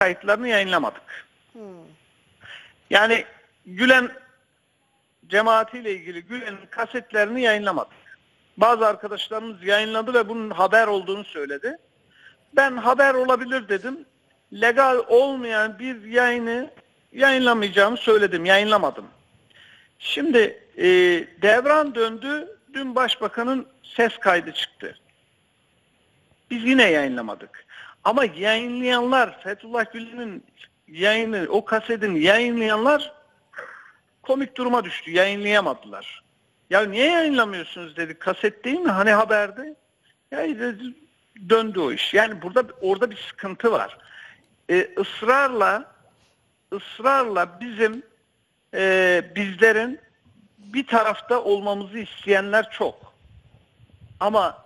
kayıtlarını yayınlamadık. Yani Gülen cemaatiyle ilgili Gülen'in kasetlerini yayınlamadık. Bazı arkadaşlarımız yayınladı ve bunun haber olduğunu söyledi. Ben haber olabilir dedim. Legal olmayan bir yayını yayınlamayacağımı söyledim. Yayınlamadım. Şimdi e, devran döndü. Dün başbakanın ses kaydı çıktı. Biz yine yayınlamadık. Ama yayınlayanlar, Fethullah Gülen'in yayını, o kasetin yayınlayanlar komik duruma düştü. Yayınlayamadılar. Ya niye yayınlamıyorsunuz dedik. Kaset değil mi? Hani haberde? Ya dedi, döndü o iş. Yani burada orada bir sıkıntı var. Ee, ısrarla ısrarla bizim e, bizlerin bir tarafta olmamızı isteyenler çok. Ama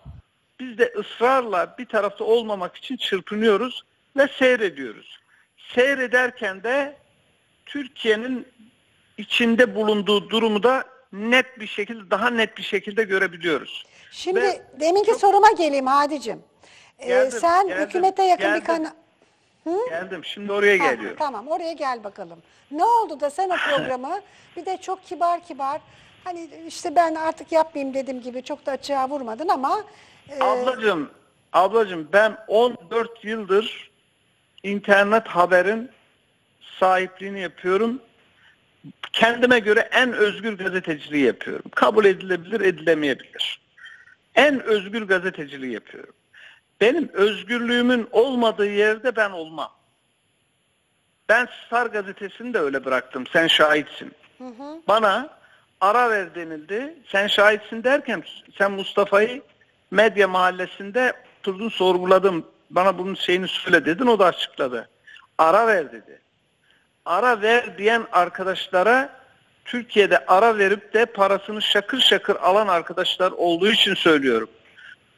biz de ısrarla bir tarafta olmamak için çırpınıyoruz ve seyrediyoruz. Seyrederken de Türkiye'nin içinde bulunduğu durumu da net bir şekilde, daha net bir şekilde görebiliyoruz. Şimdi Ve deminki soruma geleyim Hadicim. Ee, Geldim, sen geldim, hükümete yakın bir geldim. kanal... Geldim, şimdi oraya Ha, geliyorum. Tamam oraya gel bakalım. Ne oldu da sen o programı bir de çok kibar kibar hani işte ben artık yapmayayım dediğim gibi çok da açığa vurmadın ama e, Ablacığım, ablacığım ben 14 yıldır internet haberin sahipliğini yapıyorum. Kendime göre en özgür gazeteciliği yapıyorum. Kabul edilebilir, edilemeyebilir. En özgür gazeteciliği yapıyorum. Benim özgürlüğümün olmadığı yerde ben olmam. Ben Star gazetesini de öyle bıraktım. Sen şahitsin. Bana ara ver denildi. Sen şahitsin derken sen Mustafa'yı medya mahallesinde oturdun sorguladım. Bana bunun şeyini söyle dedin o da açıkladı. Ara ver dedi. Ara ver diyen arkadaşlara Türkiye'de ara verip de parasını şakır şakır alan arkadaşlar olduğu için söylüyorum.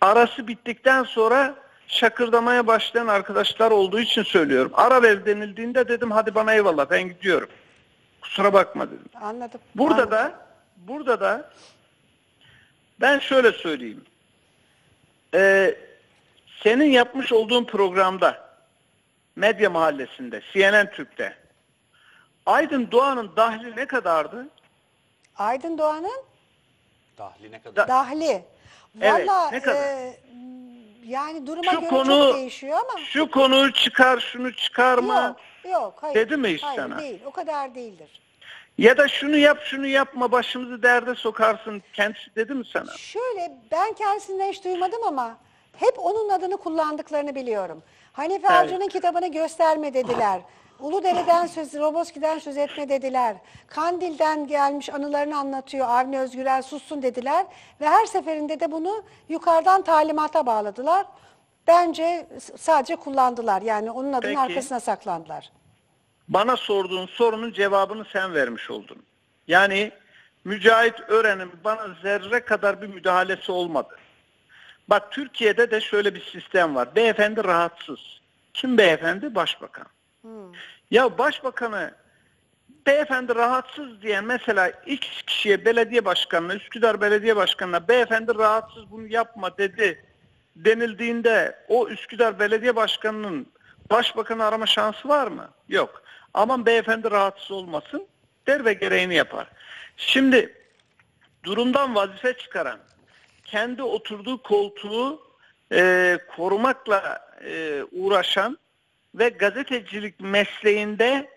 Arası bittikten sonra şakırdamaya başlayan arkadaşlar olduğu için söylüyorum. Ara ver denildiğinde dedim hadi bana eyvallah ben gidiyorum. Kusura bakma dedim. anladım. Burada anladım. da burada da ben şöyle söyleyeyim. Ee, senin yapmış olduğun programda Medya Mahallesi'nde CNN Türk'te Aydın Doğan'ın dahli ne kadardı? Aydın Doğan'ın Dahli ne kadar? Da- dahli. Evet, Valla ne kadar? e, yani duruma Şu göre konu- çok değişiyor ama Şu konuyu çıkar şunu çıkarma yok yok hayır. Dedi mi hiç hayır, sana? değil o kadar değildir. Ya da şunu yap şunu yapma başımızı derde sokarsın kendisi dedi mi sana? Şöyle ben kendisinden hiç duymadım ama hep onun adını kullandıklarını biliyorum. Hanife Evet. Avcı'nın kitabını gösterme dediler. Uludere'den söz, Roboski'den söz etme dediler. Kandil'den gelmiş anılarını anlatıyor Avni Özgürel sussun dediler. Ve her seferinde de bunu yukarıdan talimata bağladılar. Bence sadece kullandılar. Yani onun adının Peki. arkasına saklandılar. Bana sorduğun sorunun cevabını sen vermiş oldun. Yani Mücahit Ören'in bana zerre kadar bir müdahalesi olmadı. Bak Türkiye'de de şöyle bir sistem var. Beyefendi rahatsız. Kim beyefendi? Başbakan. Ya başbakanı beyefendi rahatsız diyen mesela X kişiye belediye başkanına, Üsküdar belediye başkanına beyefendi rahatsız bunu yapma dedi denildiğinde o Üsküdar belediye başkanının başbakanı arama şansı var mı? Yok. Aman beyefendi rahatsız olmasın der ve gereğini yapar. Şimdi durumdan vazife çıkaran, kendi oturduğu koltuğu e, korumakla e, uğraşan ve gazetecilik mesleğinde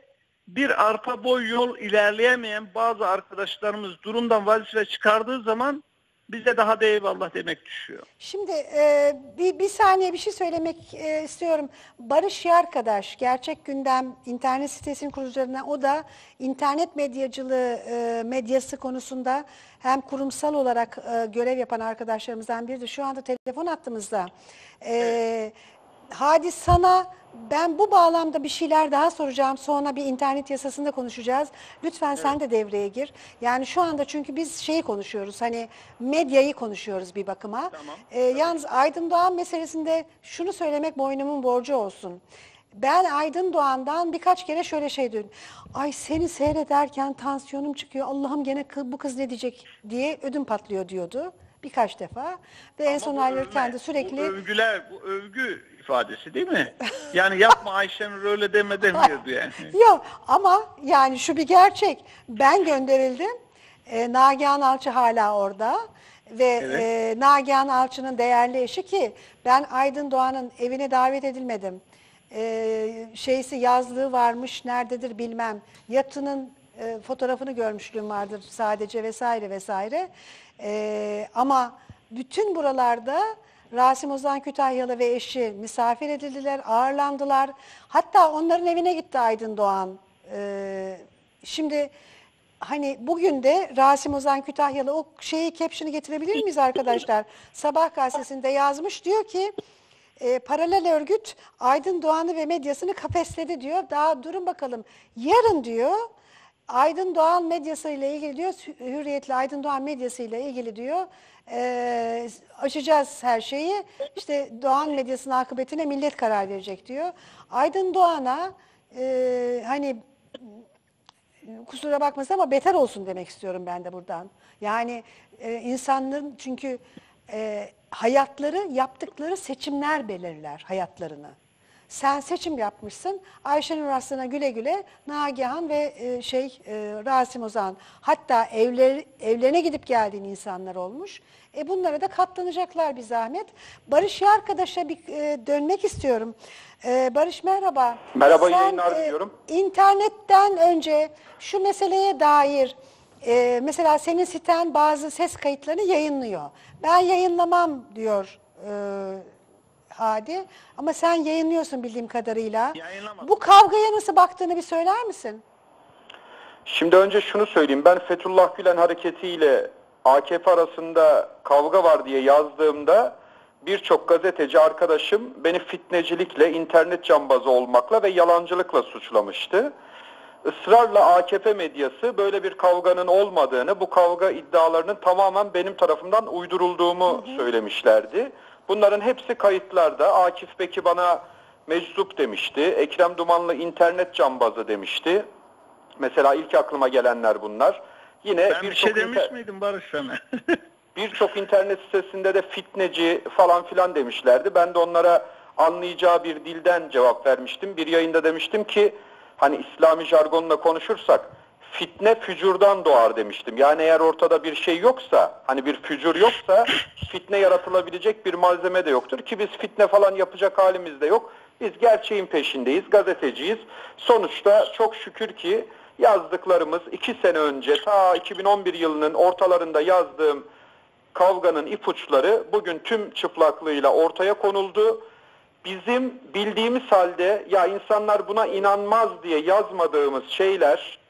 bir arpa boy yol ilerleyemeyen bazı arkadaşlarımız durumdan vazife çıkardığı zaman bize daha da eyvallah demek düşüyor. Şimdi e, bir, bir saniye bir şey söylemek e, istiyorum. Barış Yarkadaş, Gerçek Gündem internet sitesinin kurucularından o da internet medyacılığı e, medyası konusunda hem kurumsal olarak e, görev yapan arkadaşlarımızdan biri de şu anda telefon attığımızda. E, Hadi sana ben bu bağlamda bir şeyler daha soracağım. Sonra bir internet yasasında konuşacağız. Lütfen sen de devreye gir. Yani şu anda çünkü biz şeyi konuşuyoruz. Hani medyayı konuşuyoruz bir bakıma. Tamam. Ee, yalnız Aydın Doğan meselesinde şunu söylemek boynumun borcu olsun. Ben Aydın Doğan'dan birkaç kere şöyle şey duydum. Ay seni seyrederken tansiyonum çıkıyor. Allah'ım gene kı- bu kız ne diyecek diye ödüm patlıyor diyordu. Birkaç defa. Ve en son ayrılırken de sürekli... Bu övgüler, bu övgü ifadesi değil mi? Yani yapma Ayşenur öyle deme demiyordu yani. Yok ama yani şu bir gerçek. Ben gönderildim. E, Nagihan Alçı hala orada. Ve Evet. e, Nagihan Alçı'nın değerli eşi ki ben Aydın Doğan'ın evine davet edilmedim. E, şeysi yazlığı varmış nerededir bilmem. Yatının e, fotoğrafını görmüşlüğüm vardır sadece vesaire vesaire. E, ama bütün buralarda Rasim Ozan Kütahyalı ve eşi misafir edildiler, ağırlandılar. Hatta onların evine gitti Aydın Doğan. Ee, şimdi hani bugün de Rasim Ozan Kütahyalı o şeyi caption'ı getirebilir miyiz arkadaşlar? Sabah gazetesinde yazmış diyor ki e, paralel örgüt Aydın Doğan'ı ve medyasını kafesledi diyor. Daha durun bakalım. Yarın diyor Aydın Doğan medyası ile ilgili diyor, Hürriyetli Aydın Doğan medyası ile ilgili diyor, e, açacağız her şeyi. İşte Doğan medyasının akıbetine millet karar verecek diyor. Aydın Doğan'a e, hani kusura bakmasın ama beter olsun demek istiyorum ben de buradan. Yani e, insanların çünkü e, hayatları yaptıkları seçimler belirler hayatlarını. Sen seçim yapmışsın. Ayşenur Aslan'a güle güle Nagihan ve e, şey e, Rasim Ozan hatta evleri, evlerine gidip geldiğin insanlar olmuş. E bunlara da katlanacaklar bir zahmet. Barış ya arkadaşa bir e, dönmek istiyorum. E, Barış merhaba. Merhaba, Sen, yayınlar e, diliyorum. İnternetten önce şu meseleye dair e, mesela senin siten bazı ses kayıtlarını yayınlıyor. Ben yayınlamam diyor e, Hadi ama sen yayınlıyorsun bildiğim kadarıyla. Yayınlamadım. Bu kavgaya nasıl baktığını bir söyler misin? Şimdi önce şunu söyleyeyim. Ben Fethullah Gülen hareketiyle AKP arasında kavga var diye yazdığımda birçok gazeteci arkadaşım beni fitnecilikle, internet cambazı olmakla ve yalancılıkla suçlamıştı. Israrla AKP medyası böyle bir kavganın olmadığını, bu kavga iddialarının tamamen benim tarafımdan uydurulduğumu söylemişlerdi. Bunların hepsi kayıtlarda. Akif Beki bana meczup demişti. Ekrem Dumanlı internet cambazı demişti. Mesela ilk aklıma gelenler bunlar. Yine Ben bir şey demiş miydim Barış sana? birçok internet sitesinde de fitneci falan filan demişlerdi. Ben de onlara anlayacağı bir dilden cevap vermiştim. Bir yayında demiştim ki hani İslami jargonla konuşursak fitne fücurdan doğar demiştim. Yani eğer ortada bir şey yoksa hani bir fücur yoksa fitne yaratılabilecek bir malzeme de yoktur ki biz fitne falan yapacak halimiz de yok. Biz gerçeğin peşindeyiz, gazeteciyiz. Sonuçta çok şükür ki yazdıklarımız iki sene önce ta 2011 yılının ortalarında yazdığım kavganın ipuçları bugün tüm çıplaklığıyla ortaya konuldu. Bizim bildiğimiz halde ya insanlar buna inanmaz diye yazmadığımız şeyler,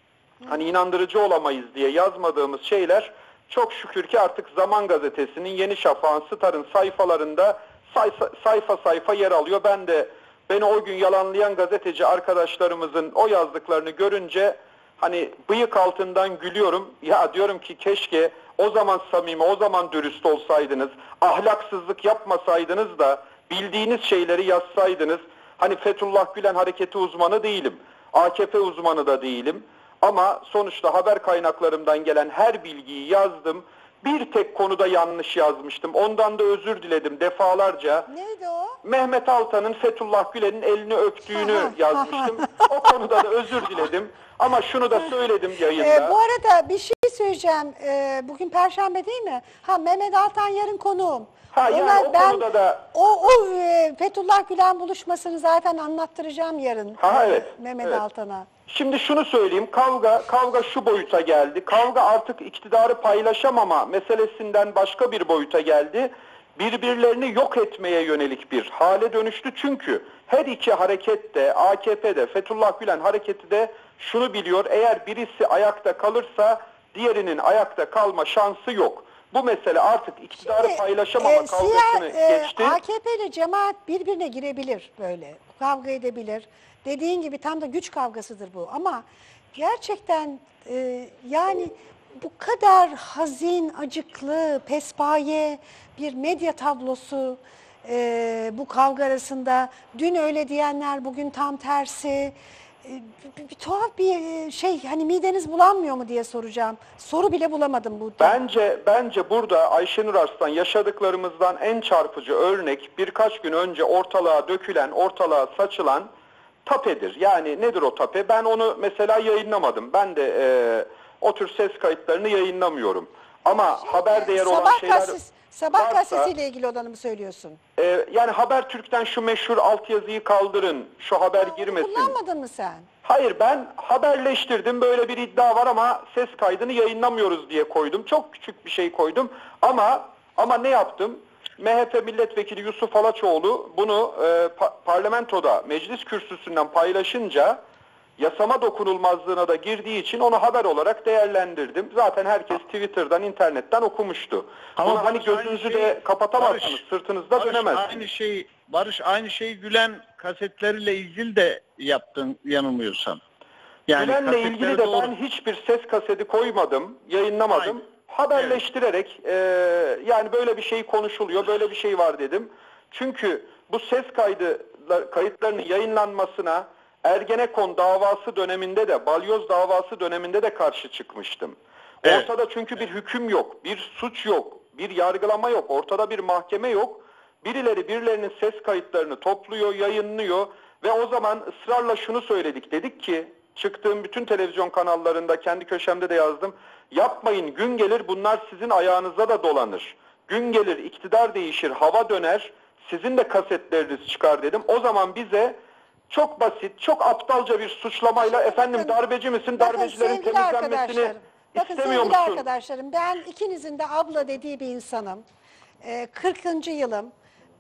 hani inandırıcı olamayız diye yazmadığımız şeyler çok şükür ki artık Zaman Gazetesi'nin Yeni Şafak'ın, Star'ın sayfalarında sayfa, sayfa sayfa yer alıyor. Ben de beni o gün yalanlayan gazeteci arkadaşlarımızın o yazdıklarını görünce hani bıyık altından gülüyorum. Ya diyorum ki keşke o zaman samimi, o zaman dürüst olsaydınız, ahlaksızlık yapmasaydınız da bildiğiniz şeyleri yazsaydınız. Hani Fethullah Gülen hareketi uzmanı değilim. AKP uzmanı da değilim. Ama sonuçta haber kaynaklarımdan gelen her bilgiyi yazdım. Bir tek konuda yanlış yazmıştım. Ondan da özür diledim defalarca. Neydi o? Mehmet Altan'ın Fethullah Gülen'in elini öptüğünü yazmıştım. O konuda da özür diledim. Ama şunu da söyledim yayında. Ee, bu arada bir şey söyleyeceğim. Ee, bugün Perşembe değil mi? Ha Mehmet Altan yarın konuğum. Ha, yani Ona o konuda da- O, o e, Fethullah Gülen buluşmasını zaten anlattıracağım yarın. Ha, e, evet, Mehmet evet. Altan'a. Şimdi şunu söyleyeyim. Kavga kavga şu boyuta geldi. Kavga artık iktidarı paylaşamama meselesinden başka bir boyuta geldi. Birbirlerini yok etmeye yönelik bir hale dönüştü. Çünkü her iki hareket de AKP'de Fethullah Gülen hareketi de şunu biliyor. Eğer birisi ayakta kalırsa diğerinin ayakta kalma şansı yok. Bu mesele artık iktidarı Şimdi, paylaşamama e, kavgasını siyah- e, geçti. AKP ile cemaat birbirine girebilir böyle. Kavga edebilir. Dediğin gibi tam da güç kavgasıdır bu. Ama gerçekten e, yani bu kadar hazin, acıklı, pespaye bir medya tablosu e, bu kavga arasında. Dün öyle diyenler bugün tam tersi. e, bir, bir tuhaf bir e, şey hani mideniz bulanmıyor mu diye soracağım. Soru bile bulamadım bu. Bence bence burada Ayşenur Arslan yaşadıklarımızdan en çarpıcı örnek birkaç gün önce ortalığa dökülen, ortalığa saçılan tapedir. Yani nedir o tape? Ben onu mesela yayınlamadım. Ben de e, o tür ses kayıtlarını yayınlamıyorum. Ama haber değeri olan şeyler gazetesi, Sabah varsa- gazetesiyle ilgili olanı mı söylüyorsun? e, yani Habertürk'ten şu meşhur altyazıyı kaldırın, şu haber Onu girmesin. Kullanmadın mı sen? Hayır ben haberleştirdim böyle bir iddia var ama ses kaydını yayınlamıyoruz diye koydum. Çok küçük bir şey koydum ama ama ne yaptım? MHP milletvekili Yusuf Alaçoğlu bunu e, pa- parlamentoda meclis kürsüsünden paylaşınca yasama dokunulmazlığına da girdiği için onu haber olarak değerlendirdim. Zaten herkes Twitter'dan, internetten okumuştu. Bunu hani Barış aynı gözünüzü şeyi- de kapatamazsınız, Barış- sırtınızda Barış dönemezsiniz. aynı şey Barış aynı şeyi Gülen kasetleriyle ilgili de yaptın yanılmıyorsam. Gülen'le kasetleri ilgili de doğru. ben hiçbir ses kaseti koymadım, yayınlamadım. Aynen. Haberleştirerek e, yani böyle bir şey konuşuluyor, böyle bir şey var dedim. Çünkü bu ses kaydı kayıtlarının yayınlanmasına Ergenekon davası döneminde de, Balyoz davası döneminde de karşı çıkmıştım. Evet. Ortada çünkü bir hüküm yok, bir suç yok, bir yargılama yok, ortada bir mahkeme yok. Birileri birilerinin ses kayıtlarını topluyor, yayınlıyor ve o zaman ısrarla şunu söyledik. Dedik ki çıktığım bütün televizyon kanallarında kendi köşemde de yazdım. Yapmayın gün gelir bunlar sizin ayağınıza da dolanır. Gün gelir iktidar değişir, hava döner, sizin de kasetleriniz çıkar dedim. O zaman bize çok basit, çok aptalca bir suçlamayla efendim Bakın- darbeci misin, Bakın darbecilerin temizlenmesini bakın istemiyor musun? arkadaşlarım ben ikinizin de abla dediği bir insanım. Ee, 40. yılım.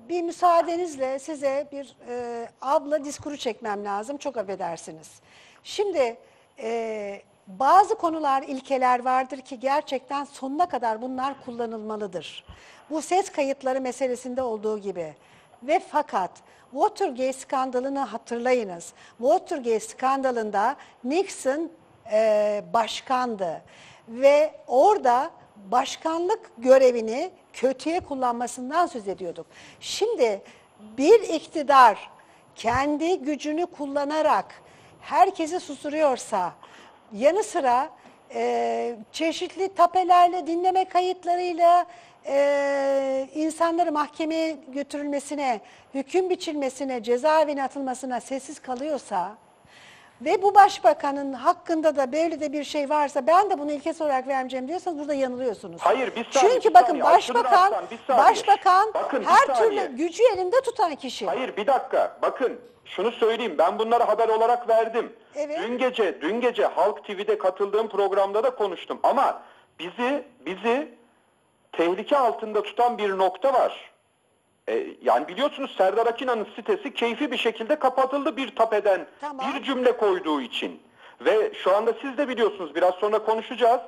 Bir müsaadenizle size bir e, abla diskuru çekmem lazım. Çok affedersiniz. Şimdi e, bazı konular, ilkeler vardır ki gerçekten sonuna kadar bunlar kullanılmalıdır. Bu ses kayıtları meselesinde olduğu gibi. Ve fakat Watergate skandalını hatırlayınız. Watergate skandalında Nixon e, başkandı ve orada başkanlık görevini kötüye kullanmasından söz ediyorduk. Şimdi bir iktidar kendi gücünü kullanarak herkesi susturuyorsa yanı sıra e, çeşitli tapelerle, dinleme kayıtlarıyla e, insanları mahkemeye götürülmesine, hüküm biçilmesine, cezaevine atılmasına sessiz kalıyorsa ve bu başbakanın hakkında da böyle de bir şey varsa ben de bunu ilkesi olarak vermeyeceğim diyorsanız burada yanılıyorsunuz. Hayır, bir saniye, Çünkü bir bakın saniye. Başbakan, Arslan, bir saniye. başbakan Bakın, her türlü gücü elinde tutan kişi. Hayır bir dakika. Bakın şunu söyleyeyim. Ben bunları haber olarak verdim. Evet. Dün gece dün gece Halk TV'de katıldığım programda da konuştum. Ama bizi bizi tehlike altında tutan bir nokta var. E, yani biliyorsunuz Serdar Akina'nın sitesi keyfi bir şekilde kapatıldı bir tapeden Tamam. bir cümle koyduğu için. Ve şu anda siz de biliyorsunuz biraz sonra konuşacağız.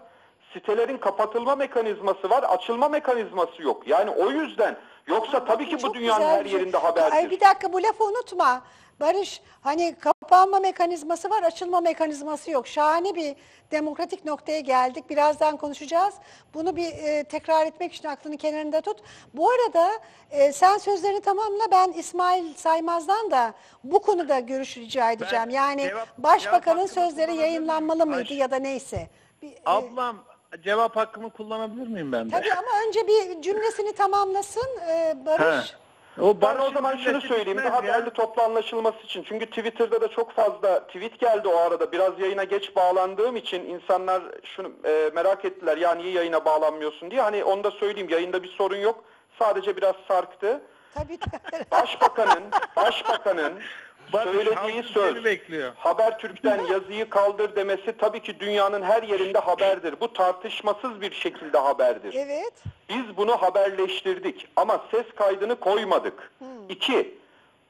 Sitelerin kapatılma mekanizması var, açılma mekanizması yok. Yani o yüzden yoksa tabii ki bu dünyanın her şey. yerinde haberdir. Ay bir dakika bu lafı unutma. Barış hani kapanma mekanizması var açılma mekanizması yok. Şahane bir demokratik noktaya geldik. Birazdan konuşacağız. Bunu bir e, tekrar etmek için aklını kenarında tut. Bu arada e, sen sözlerini tamamla ben İsmail Saymaz'dan da bu konuda görüş rica edeceğim. yani cevap- başbakanın cevap sözleri yayınlanmalı mıydı Ayşe- ya da neyse. Bir, e, Ablam cevap hakkımı kullanabilir miyim ben de? tabii ama önce bir cümlesini tamamlasın e, Barış. He. O Ben o zaman şunu söyleyeyim daha ya. derli toplu anlaşılması için. Çünkü Twitter'da da çok fazla tweet geldi o arada. Biraz yayına geç bağlandığım için insanlar şunu e, merak ettiler. Ya niye yayına bağlanmıyorsun diye. Hani onu da söyleyeyim yayında bir sorun yok. Sadece biraz sarktı. Tabii tabii. Başbakanın, başbakanın Söylediği söz bekliyor. Habertürk'ten yazıyı kaldır demesi tabii ki dünyanın her yerinde haberdir. Bu tartışmasız bir şekilde haberdir. Evet. Biz bunu haberleştirdik ama ses kaydını koymadık. İki,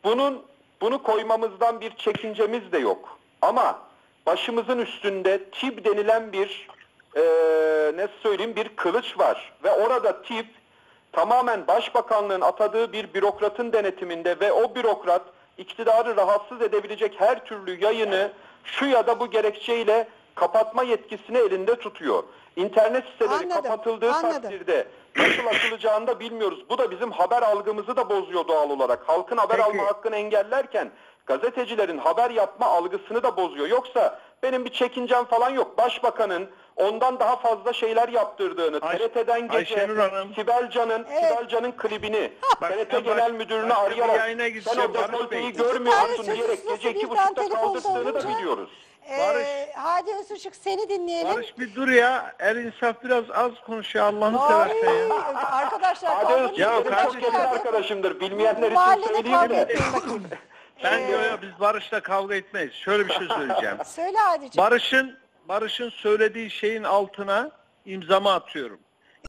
bunun bunu koymamızdan bir çekincemiz de yok. Ama başımızın üstünde tip denilen bir eee ne söyleyeyim bir kılıç var ve orada tip tamamen başbakanlığın atadığı bir bürokratın denetiminde ve o bürokrat iktidarı rahatsız edebilecek her türlü yayını şu ya da bu gerekçeyle kapatma yetkisini elinde tutuyor. İnternet siteleri Anladım, kapatıldığı anladım. takdirde nasıl açılacağını da bilmiyoruz. Bu da bizim haber algımızı da bozuyor doğal olarak. Halkın haber Peki. alma hakkını engellerken gazetecilerin haber yapma algısını da bozuyor. Yoksa benim bir çekincem falan yok. Başbakanın ondan daha fazla şeyler yaptırdığını, Ay- TRT'den gece Ayşenur Hanım. Sibel Can'ın Evet. Sibel Can'ın klibini Bak, TRT ben Genel Müdürünü başka bir arayarak yayına sen gideceğim o Barış dekolteyi Bey. görmüyorsun tane diyerek gece iki birden buçukta telefonda kaldırdığını da olunca? biliyoruz. Ee, Barış- Hadi Özışık seni dinleyelim. Barış bir dur ya. El insaf biraz az konuşuyor Allah'ını Ay, seversen ya. Arkadaşlar Hadi kavga Öztürk Ya etmeyin. çok kardeşim- yakın arkadaşımdır. Bilmeyenler için Mahallede söyleyeyim kavga de. etmeyin bakın. Ben diyor ya biz Barış'la kavga etmeyiz. Şöyle bir şey söyleyeceğim. Söyle Hadi'ciğim. Barış'ın Barış'ın söylediği şeyin altına imzamı atıyorum.